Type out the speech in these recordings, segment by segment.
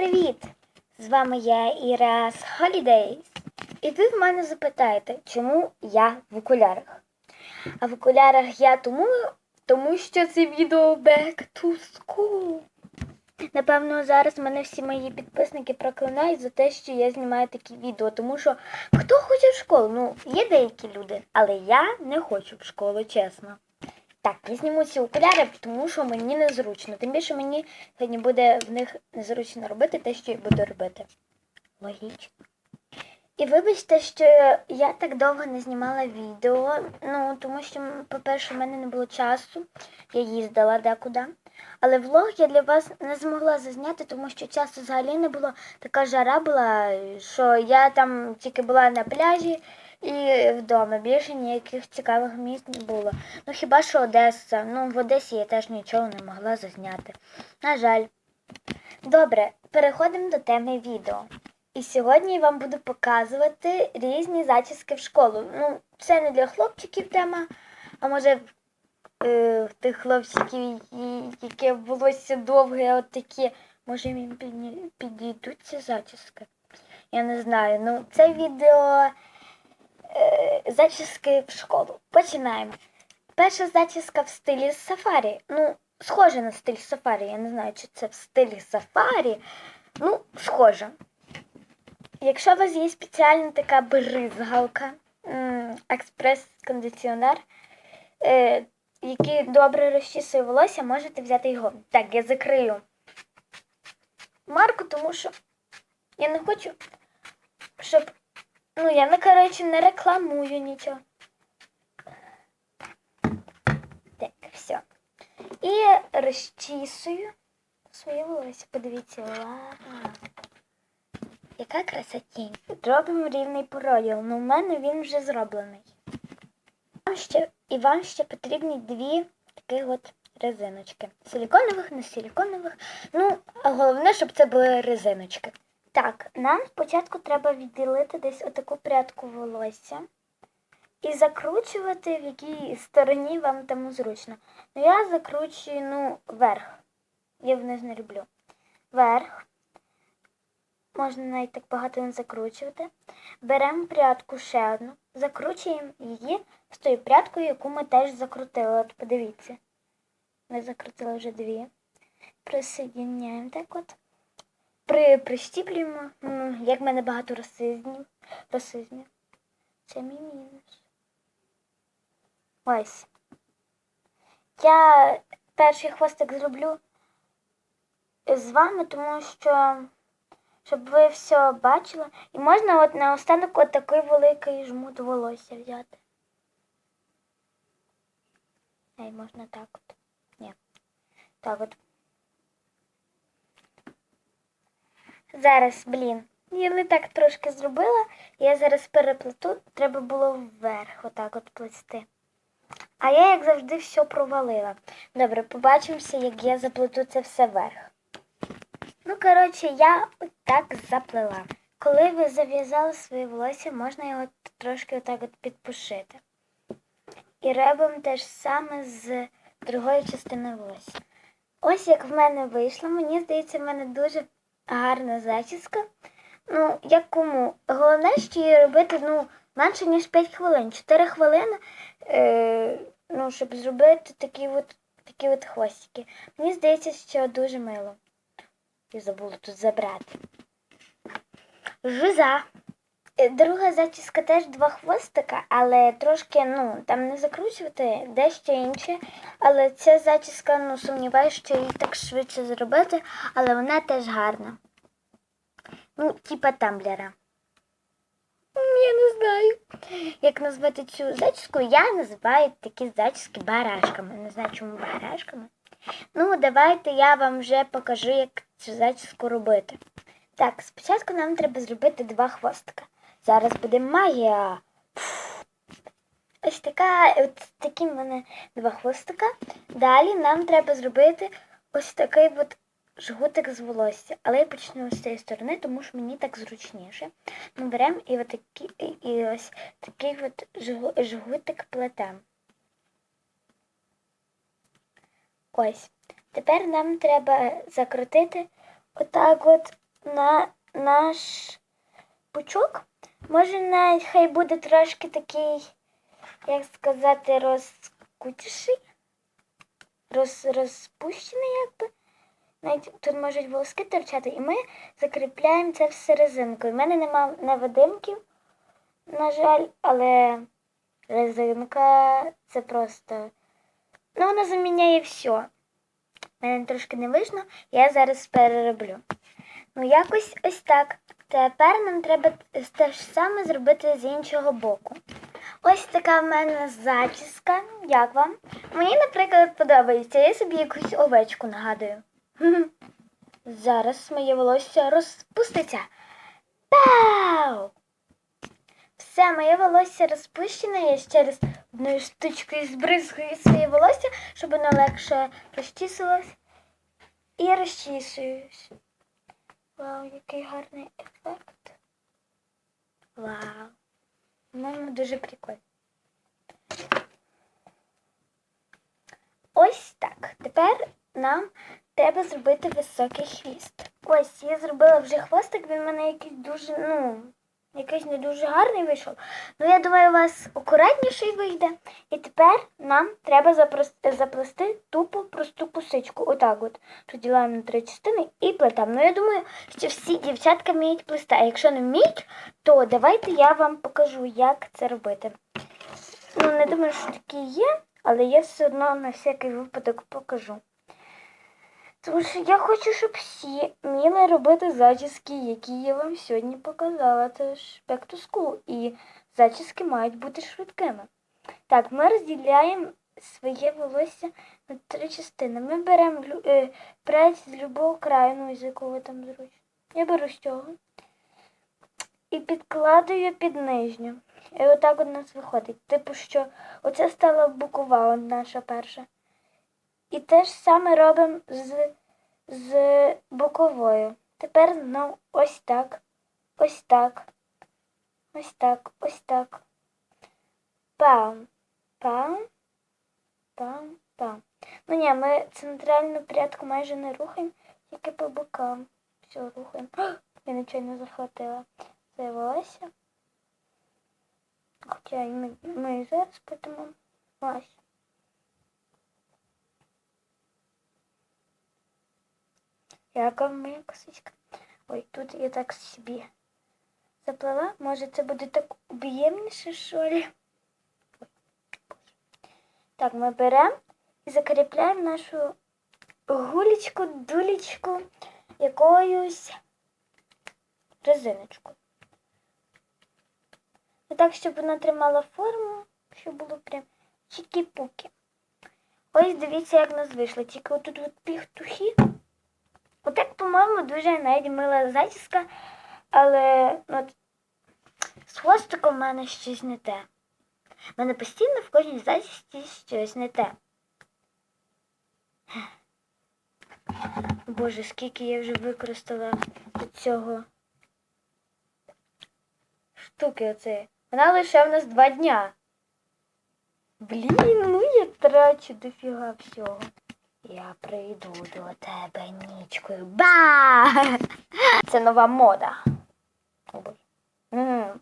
привіт! З вами я Іра з Holidays. І ви в мене запитаєте, чому я в окулярах? А в окулярах я тому, тому що це відео Back to School. Напевно, зараз мене всі мої підписники проклинають за те, що я знімаю такі відео, тому що хто хоче в школу? Ну, є деякі люди, але я не хочу в школу, чесно. Так, я зніму ці окуляри, тому що мені незручно. Тим більше мені сьогодні буде в них незручно робити те, що я буду робити. Логічно. І вибачте, що я так довго не знімала відео. Ну, тому що, по-перше, в мене не було часу. Я їздила декуди. Але влог я для вас не змогла зазняти, тому що часу взагалі не було. Така жара була, що я там тільки була на пляжі і вдома. Більше ніяких цікавих місць не було. Ну хіба що Одеса. Ну, в Одесі я теж нічого не могла зазняти. На жаль. Добре, переходимо до теми відео. І сьогодні я вам буду показувати різні зачіски в школу. Ну, це не для хлопчиків тема, а може е, тих хлопчиків, яке волосся довге, от такі, може їм підійдуть ці зачіски. Я не знаю. Ну, це відео зачіски в школу. Починаємо. Перша зачіска в стилі сафарі. Ну, схоже на стиль сафарі. Я не знаю, чи це в стилі сафарі. Ну, схоже. Якщо у вас є спеціальна така бризгалка, експрес-кондиціонер, е, який добре розчісує волосся, можете взяти його. Так, я закрию марку, тому що я не хочу, щоб. Ну, я, ну, коротше, не рекламую нічого. Так, все. І розчісую своє волосся. Подивіться, ладно. Яка красотінь. Робимо рівний породіл, ну в мене він вже зроблений. Вам ще, і вам ще потрібні дві таких от резиночки. Силіконових, не силіконових. Ну, а головне, щоб це були резиночки. Так, нам спочатку треба відділити десь отаку прядку волосся і закручувати, в якій стороні вам тому зручно. Ну, я закручую, ну, вверх. Я вниз не люблю. Вверх. Можна навіть так багато не закручувати. Беремо прядку ще одну, закручуємо її з тою прядкою, яку ми теж закрутили. От подивіться. Ми закрутили вже дві. Присоединяємо так от. При, прищіплюємо. М, Як в мене багато расизмів. расизмів. Це мій мінус. Ось. Я перший хвостик зроблю з вами, тому що щоб ви все бачили. І можна от наостанок от такий великий жмут волосся взяти. Ей, можна так от. Ні. Так от. Зараз, блін. Я не так трошки зробила. Я зараз переплету, треба було вверх отак от плести. А я, як завжди, все провалила. Добре, побачимося, як я заплету це все вверх. Ну, коротше, я так заплела. Коли ви зав'язали своє волосся, можна його трошки отак от підпушити. І робимо те ж саме з другої частини волосся. Ось як в мене вийшло, мені здається, в мене дуже гарна зачіска. Ну, як кому. Головне, що її робити ну, менше, ніж 5 хвилин. 4 хвилини, е, ну, щоб зробити такі от, такі от хвостики. Мені здається, що дуже мило. Я забула тут забрати. Жиза. Е, Друга зачіска теж два хвостика, але трошки, ну, там не закручувати, дещо інше. Але ця зачіска, ну, сумніваюся, що її так швидше зробити, але вона теж гарна. Ну, типа тамблера. Я не знаю, як назвати цю зачіску. Я називаю такі зачіски барашками. Не знаю, чому барашками. Ну, давайте я вам вже покажу, як цю зачіску робити. Так, спочатку нам треба зробити два хвостика. Зараз буде магія. Ось така, от такі в мене два хвостика. Далі нам треба зробити ось такий от жгутик з волосся. Але я почну з цієї сторони, тому що мені так зручніше. Ми беремо і, отакі, і ось такий от жгутик плетемо. Ось. Тепер нам треба закрутити отак от на наш пучок. Може, навіть хай буде трошки такий, як сказати, розкутіший, роз, розпущений, якби. Навіть тут можуть волоски торчати, і ми закріпляємо це все резинкою. У мене нема невидимків, на жаль, але резинка це просто. Ну, вона заміняє все. Мене трошки не вийшло, я зараз перероблю. Ну, якось ось так. Тепер нам треба те ж саме зробити з іншого боку. Ось така в мене зачіска. Як вам? Мені, наприклад, подобається. Я собі якусь овечку нагадую. Зараз моє волосся розпуститься. Пау! Все, моє волосся розпущене. Я ще раз одною штучкою збризгую своє волосся, щоб воно легше розчісувалось. І розчісуюсь. Вау, який гарний ефект. Вау. По-моєму, дуже прикольно. Ось так. Тепер нам треба зробити високий хвіст. Ось, я зробила вже хвостик, він в мене якийсь дуже, ну, якийсь не дуже гарний вийшов. Ну, я думаю, у вас акуратніший вийде. І тепер нам треба заплести тупо просту косичку. Отак от. Поділяємо на три частини і плетемо. Ну, я думаю, що всі дівчатка вміють плести. А якщо не вміють, то давайте я вам покажу, як це робити. Ну, не думаю, що такі є, але я все одно на всякий випадок покажу. Тому що я хочу, щоб всі вміли робити зачіски, які я вам сьогодні показала. Це ж back to school. І зачіски мають бути швидкими. Так, ми розділяємо своє волосся на три частини. Ми беремо е, прядь з любого краю, ну, з якого там зручно. Я беру з цього. І підкладую під нижню. І отак у нас виходить. Типу, що оце стала букова наша перша. І те ж саме робимо з, з боковою. Тепер знову ось так, ось так, ось так, ось так. Пам, пам, пам, пам. Ну ні, ми центральну прядку майже не рухаємо, тільки по бокам. Все, рухаємо. Я нічого не захватила. Це. Хоча ми, ми і зараз будемо. Ось. Яка моя косичка? Ой, тут я так собі заплела. Може це буде так об'ємніше, що ли? Так, ми беремо і закріпляємо нашу гулечку, дулечку якоюсь резиночку. І так, щоб вона тримала форму, щоб було прям чікі-пуки. Ось дивіться, як в нас вийшло. Тільки отут от піхтухи. Отак, по-моєму, дуже навіть мила зачіска, але ну, з хвостиком в мене щось не те. У мене постійно в кожній зачісці щось не те. Боже, скільки я вже використала від цього штуки оцеї. Вона лише в нас два дня. Блін, ну я трачу дофіга всього. Я прийду до тебе нічкою. Ба! Це нова мода. О, Боже. М.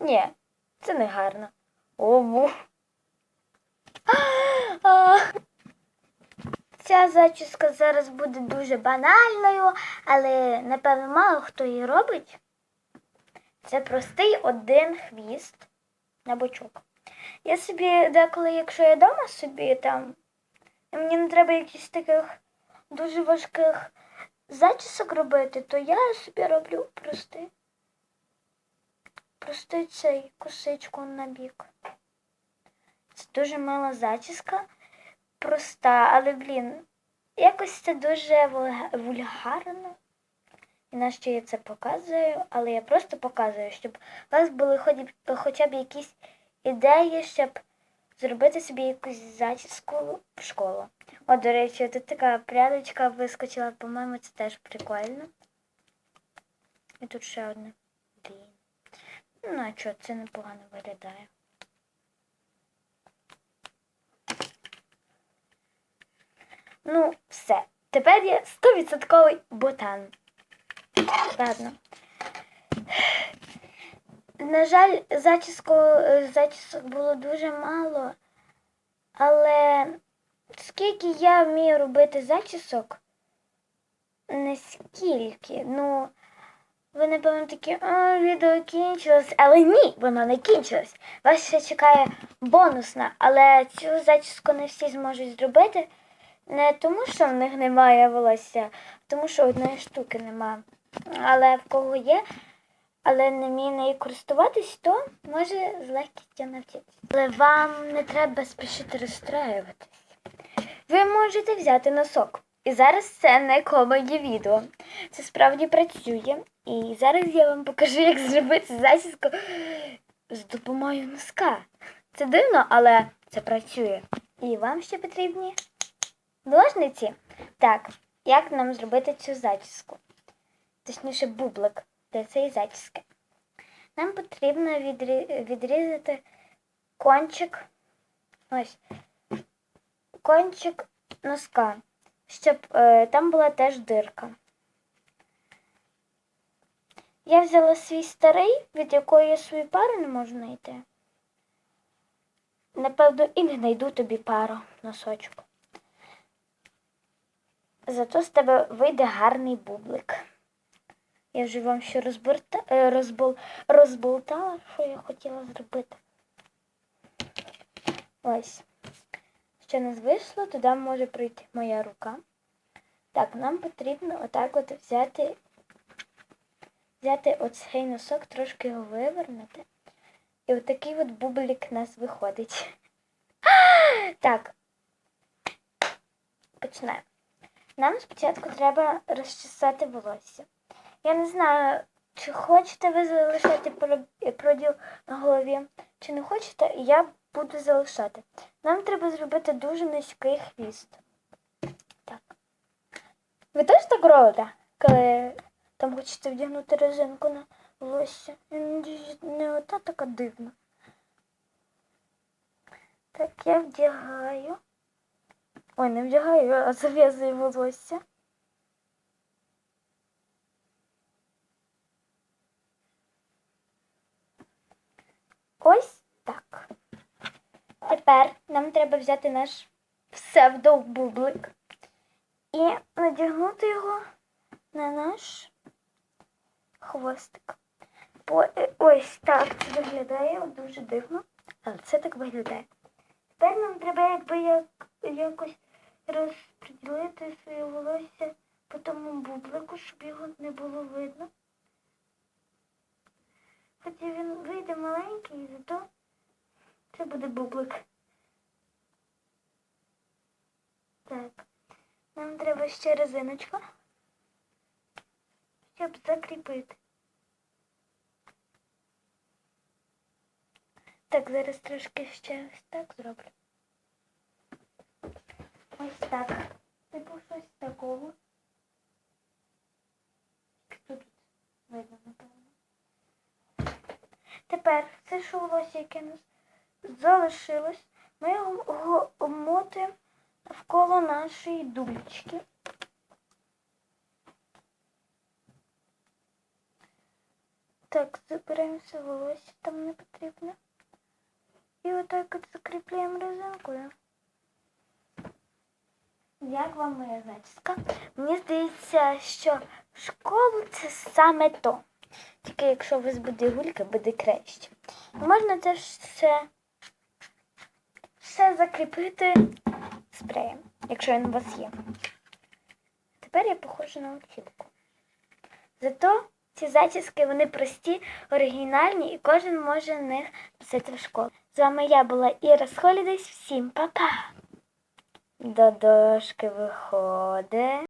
Ні, це не гарно. О, бу. А. Ця зачіска зараз буде дуже банальною, але напевно мало хто її робить. Це простий один хвіст на бочок. Я собі деколи, якщо я вдома собі там, мені не треба якихось таких дуже важких зачісок робити, то я собі роблю простий. Простий цей косичку на бік. Це дуже мала зачіска, проста, але, блін, якось це дуже вульгарно. І на що я це показую, але я просто показую, щоб у вас були хоча б якісь ідеї, щоб зробити собі якусь зачіску в школу. О, до речі, тут така прядочка вискочила, по-моєму, це теж прикольно. І тут ще одне. Блін. Ну, а що, це непогано виглядає. Ну, все. Тепер я 100% ботан. Ладно. На жаль, зачіску, е, зачісок було дуже мало, але скільки я вмію робити зачісок, наскільки, ну, ви, напевно, такі, а, відео кінчилось, але ні, воно не кінчилось. Вас ще чекає бонусна, але цю зачіску не всі зможуть зробити. Не тому, що в них немає волосся, а тому що одної штуки нема. Але в кого є, але не вміє нею користуватись, то може з легкістю навчитися. Але вам не треба спішити розстраюватись. Ви можете взяти носок. І зараз це не комеді відео. Це справді працює. І зараз я вам покажу, як зробити зачіску з допомогою носка. Це дивно, але це працює. І вам ще потрібні ножниці. Так, як нам зробити цю зачіску? Точніше, бублик для цієї зачіски. Нам потрібно відрізати кончик. Ось. Кончик носка, щоб е, там була теж дирка. Я взяла свій старий, від якого я свою пару не можу знайти. Напевно, і не знайду тобі пару носочок. Зато з тебе вийде гарний бублик. Я вже вам ще розборта... е, розбол... розболтала, що я хотіла зробити. Ось. Що нас вийшло, туди може пройти моя рука. Так, нам потрібно отак от взяти, взяти оцей носок, трошки його вивернути. І отакий от бублик у нас виходить. Так. Починаємо. Нам спочатку треба розчесати волосся. Я не знаю, чи хочете ви залишати проділ на голові, чи не хочете, я буду залишати. Нам треба зробити дуже низький хвіст. Так. Ви теж так робите, коли там хочете вдягнути резинку на волосся? Не ота така дивна. Так, я вдягаю. Ой, не вдягаю, а зав'язую волосся. Ось так. Тепер нам треба взяти наш псевдобублик і надягнути його на наш хвостик. По- е, Ось так це виглядає дуже дивно, але це так виглядає. Тепер нам треба якби як, якось розподілити своє волосся по тому бублику, щоб його не було видно. Хоча він вийде маленький, зато це буде бублик. Так. Нам треба ще резиночка, щоб закріпити. Так, зараз трошки ще ось так зроблю. Ось так. Типу щось такого. Тут видно, напевно. Тепер це що волосся, яке нас залишилось, ми його обмотуємо навколо нашої дулечки. Так, забираємо все волосся, там не потрібно. І отак от закріпляємо резинкою. Як вам моя зачіска? Мені здається, що в школу це саме то. Тільки якщо у вас буде гулька, буде краще. Можна це все, все закріпити спреєм, якщо він у вас є. Тепер я похожа на вчительку. Зато ці зачіски вони прості, оригінальні і кожен може в них носити в школу. З вами я була Іра Holidays. Всім па-па! До дошки виходить.